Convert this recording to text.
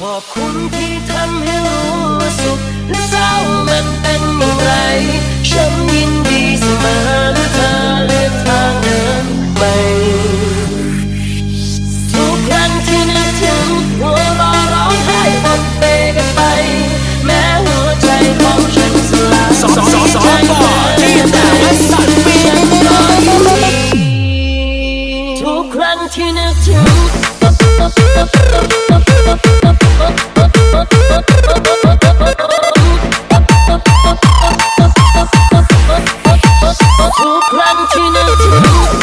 ขอบคุณที่ทำให้รู้สุขและเศร้ามันเป็นอย่างไร ฉันยินดีเสมอและเธอเลือกทางเดินไปทุกครั้งที่นึกถึงหัวเราะร้องไห้บนเปกันไป แม้หัวใจของฉันสลายสองสองสองต่อที่แต่ว่าสักปีนไปทุกครั้งที่นึกถึง 어, 꼭라고치는 춤.